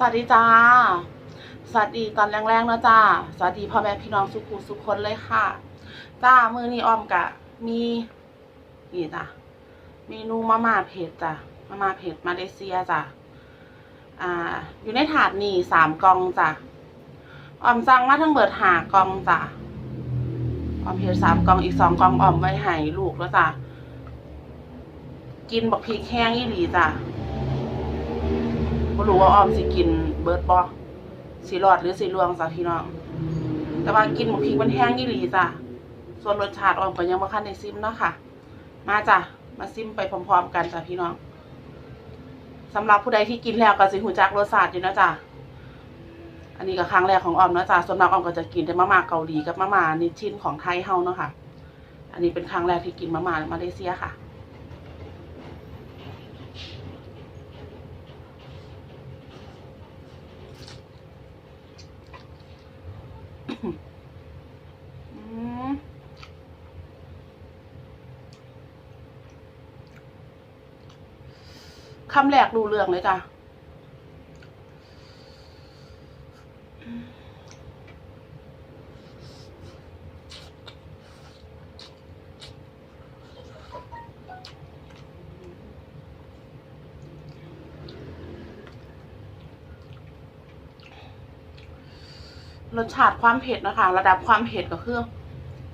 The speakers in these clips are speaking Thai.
สวัสดีจ้า สวัสดีตอนแรงๆนะจ้า สวัสดีพ่อแม่พี่น้องสุขุสุขคนเลยค่ะ จ้า มือนี้อ้อมกะ มีนี่จ้ะเมนูมาม่าเผ็ดจ้ะมาม่าเผ็ดมาเลเซียจ้ะอ่า อยู่ในถาดนี่สามกองจ้ะอ้อมสั่งมาทั้งเบิดหากองจ้ะอ้อมเผ็ดสามกองอีกสองกองอ้อมไว้ให้ลูกแล้วจ้ะกินบักพริกแห้งอีหลีจ้ะ บ่รู้ว่าออมสิกินเบิร์ดบ่สิรอดหรือสิลวงจ้ะพี่น้อง แต่ว่ากินหมกพริกมันแห้งอีหลีจ้ะ ส่วนรสชาติออมก็ยังบ่คันได้ซิมเนาะค่ะ มาจ้ะ มาซิมไปพร้อมๆกันจ้ะพี่น้องสำหรับผู้ใดที่กินแล้วก็สิหูจักรสชาติอยู่เนาะจ้ะ อันนี้ก็ครั้งแรกของออมเนาะจ้ะ ส่วนมากออมก็จะกินแต่มาม่าเกาหลีกับมาม่านิชชินของไทยเฮาเนาะค่ะ อันนี้เป็นครั้งแรกที่กินมาม่ามาเลเซียค่ะ อืม คำแรกรู้เรื่องเลยจ้ะรสชาติความเผ็ดนะคะ ระดับความเผ็ดก็คือ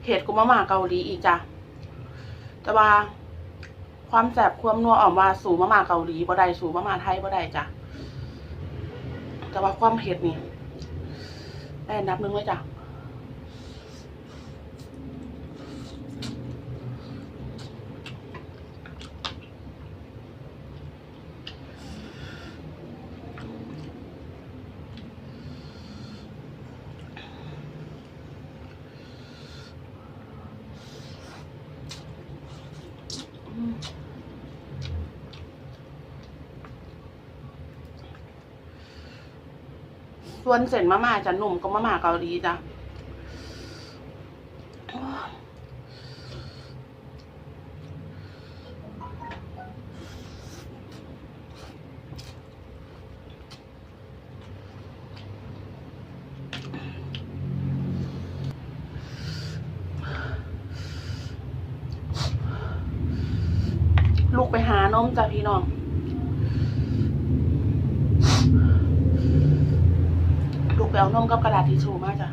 เผ็ดกว่ามาม่าเกาหลีอีกจ้ะแต่ว่า ความแสบความนัวออกมาสูงมาม่าเกาหลีบ่ได้สูงมาม่าไทยบ่ได้จ้ะแต่ว่าความเผ็ดนี่ได้นับนึงไว้จ้ะ ส่วนเส้นมาม่าจะนุ่มก็มาม่าเกาหลีจ้ะลูกไปหานมจ้ะพี่น้อง ลูกไป เอานมกับกระดาษทิชชู่มาจ้ะ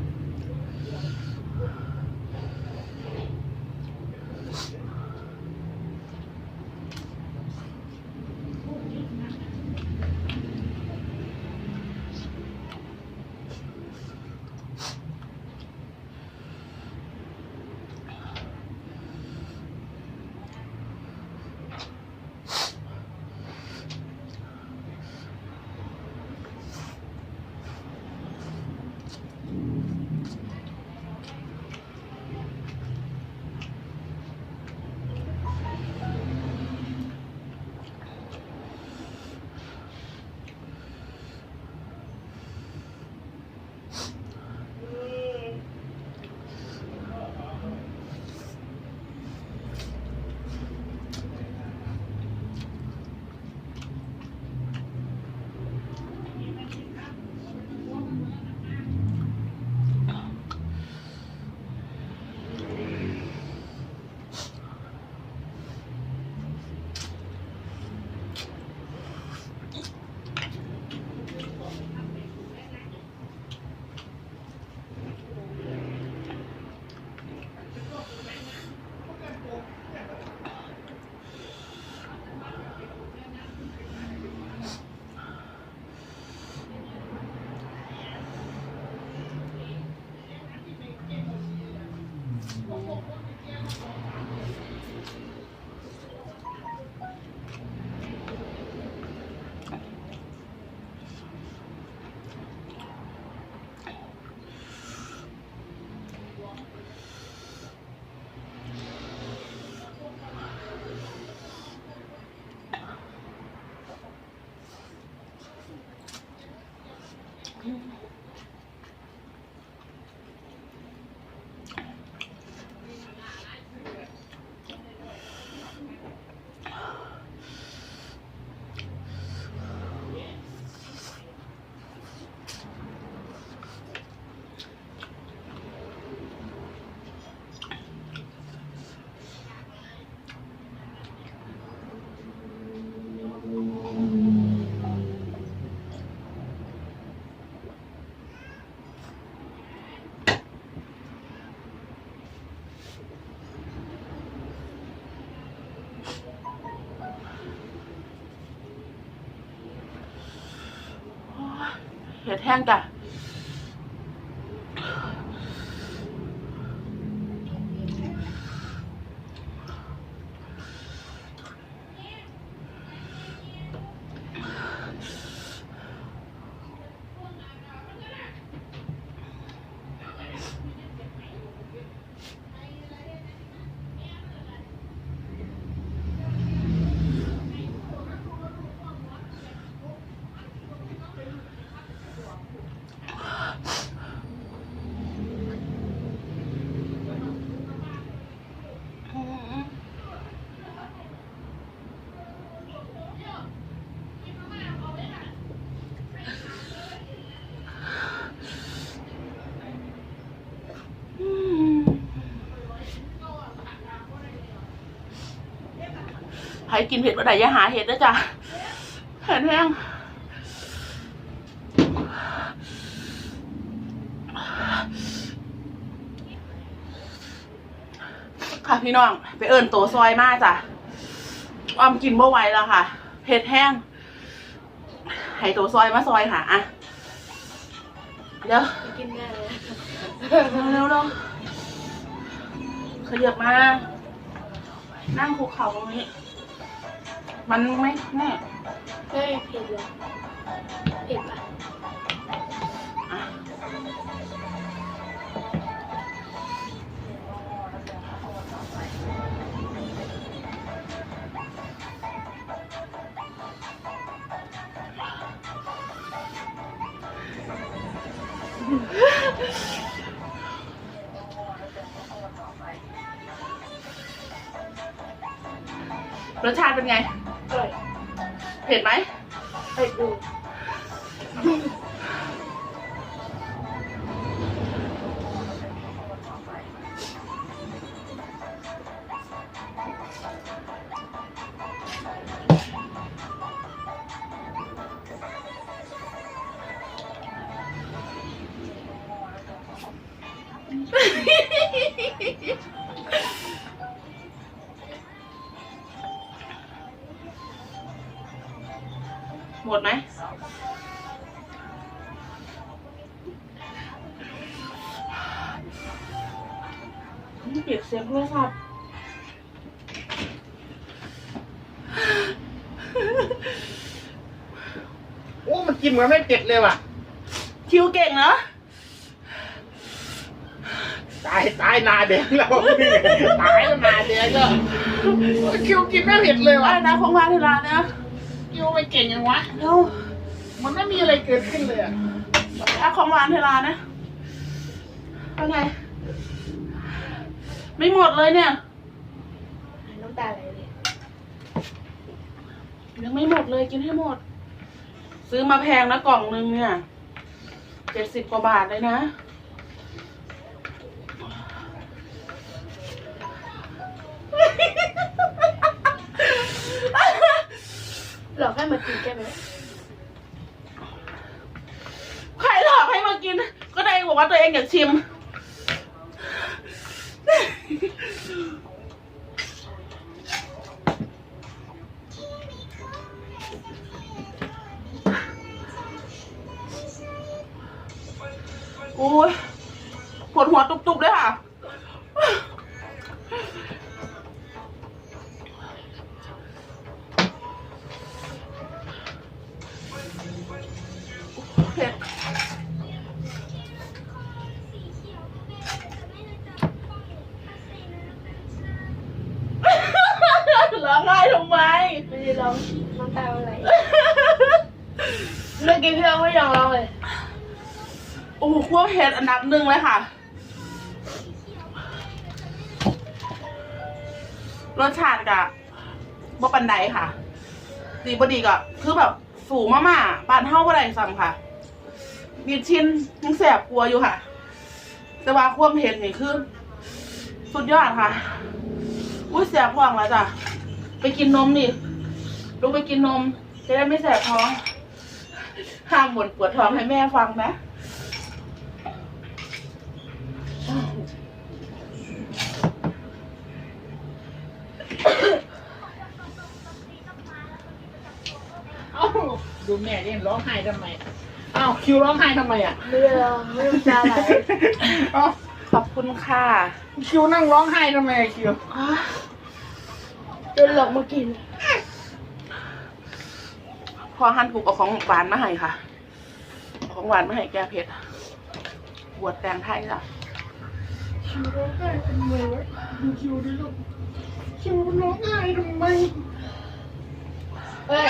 เห็ดแห้งจ้ะ ใครกินเผ็ดบ่ได้อย่าหาเห็ดนะจ๊ะเห็ดแห้งค่ะพี่น้อง ไปเอิญโตซอยมากจ้ะออมกินเมื่อไหวแล้วค่ะ เผ็ดแห้งให้โตซอยมาซอยค่ะอะเดี๋ยวกินได้เลยเร็วเร็วเร็วขยับมา นั่งคุกเข่าตรงนี้ มันไม่แน่เฮ้ยเผ็ดเลยเผ็ดปะอะรสชาติเป็นไงอร่อย เผ็ดไหมเผ็ดดูห เปียกเสียงโทรศัพท์โอ้มันกินเหมือนไม่เผ็ดเลยว่ะ คิวเก่งเนอะตายตายนาแดงแล้วตายแล้วนาแดงก็คิวกินไม่เผ็ดเลยอะว่ะไรนะของร้านที่ร้านเนี่ยคิวไม่เก่งยังวะเร็วมันไม่มีอะไรเกิดขึ้นเลยอะอะของร้านที่ร้านนะเป็นไง ไม่หมดเลยเนี่ย น้ำตาไหลเลยยังไม่หมดเลยกินให้หมด ซื้อมาแพงนะกล่องนึงเนี่ยเจ็ดสิบกว่าบาทเลยนะ หลอกให้มากินแค่ไหมใครหลอกให้มากิน ก็ได้บอกว่าตัวเองอยากชิม อ้ยปวดหัวตุบๆเลยค่ะ เผ็ด ร้องไห้ทำไม ไม่ได้ร้องน้ำตาไหลเมื่อกี้พี่ร้องไม่ยอมร้องเลย โอ้โหคั่วเผ็ดอันดับหนึ่งเลยค่ะ รสชาติกะบ่ปันไดค่ะ ดีบดีก็คือแบบสูงมากๆบานเท่าบ่ได้ซ้ำค่ะมีชิ้นยังแสบกลัวอยู่ค่ะ แต่ว่าความเผ็ดนี่คือ สุดยอดค่ะ อุ้ยแสบท้องแล้วจ้ะ ไปกินนมดิลูกไปกินนม จะได้ไม่แสบท้อง ห้ามบ่นปวดท้องให้แม่ฟังนะ เอ้าดูแม่เล่นร้องไห้ทำไมอ้าวคิวร้องไห้ทำไมอะไม่ได้ร้องไม่ต้องตาไหลเอ้าขอบคุณค่ะคิวนั่งร้องไห้ทำไมอะคิวจนหลอกมากิน พอหั่นปลูกเอาของหวานมาให้ค่ะเอาของหวานมาให้แก้เผ็ดบวชแตงไทยจ้ะคิวร้องไห้ทำไมวะดูคิวดิลูกคิวร้องไห้ทำไมเอ้ย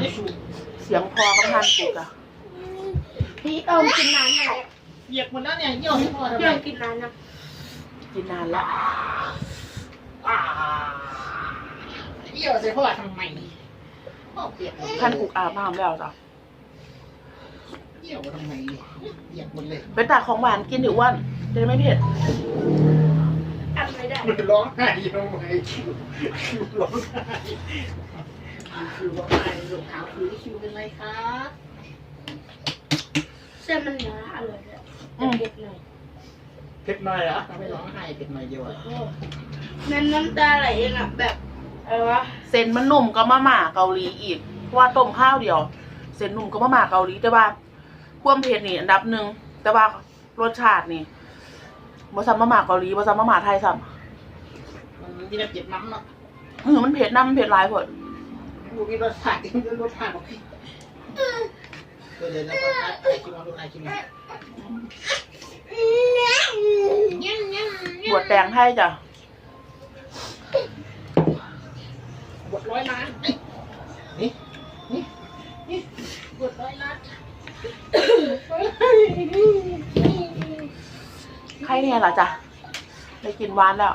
เลยนะปอดนี่เสียงพอกับหั่นปลูกอะพี่เอิมกินนานยังเปียกหมดแล้วเนี่ยเยี่ยวที่ปอดทำพี่ไมเอิมกินนานยังกินนานแล้วอ่าเยี่ยวใส่พ่อทำไมพ่อเปียกหมดเลยหั่นปลูกอาบน้ำแล้วจ้ะเยี่ยวทำไมเปียกหมดเลยเป็นตาของหวานกินอยู่อ้วันจะได้ไม่เผ็ดอัดไม่ได้มันร้องไห้ทำไมคิวคิวร้องไห้ คิวร้องไห้รองเท้าคิวคิวเป็นไรครับเส้นมันหนาอร่อยเลยแต่เผ็ดหน่อยเผ็ดหน่อยเหรอไม่ร้องไห้เผ็ดหน่อยเดียวอะโอ้นั่นน้ำตาไหลเองอะแบบอะไรวะเส้นมันนุ่มก็มาม่าเกาหลีอีกเพราะว่าต้มข้าวเดียวเส้นนุ่มก็มาม่าเกาหลีแต่ว่าความเผ็ดนี่อันดับหนึ่งแต่ว่ารสชาตินี่บ่ซ้ำมาม่าเกาหลีบ่ซ้ำมาม่าไทยซ้มันมีแต่เจ็บน้ำอะำเออมันเผ็ดน้ำมันเผ็ดหลายพด กูมีรสชาติรสชาติของพี่เดี๋ยวเดี๋ยวก็ไอ้คิวมาดูไอ้คิวมาบวชแตงไทยจ้ะบทร้อยล้านเอ้ยนี่นี่นี่บทร้อยล้านใครเนี่ยล่ะจ้ะได้กินหวานแล้ว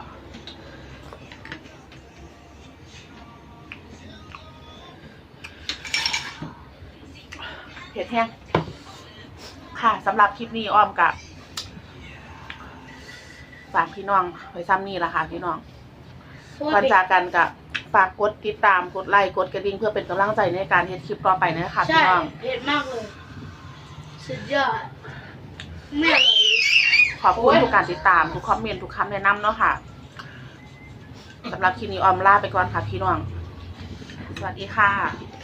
ผ็ดแห้งค่ะสำหรับคลิปนี้อ้อมกับฝากพี่น้องไว้ซ้ำนี่ละค่ะพี่น้องก่อนจากกันกับฝากกดติดตามกดไลค์กดกระดิ่งเพื่อเป็นกำลังใจในการเฮ็ดคลิปต่อไปนะคะใช่พี่น้อง เผ็ดมากเลย สุดยอดแม่เลย ขอบคุณทุกการติดตามทุกคอมเมนต์ทุกคำแนะนำเนาะค่ะสำหรับคลิปนี้ออมลาไปก่อนค่ะพี่น้อง สวัสดีค่ะ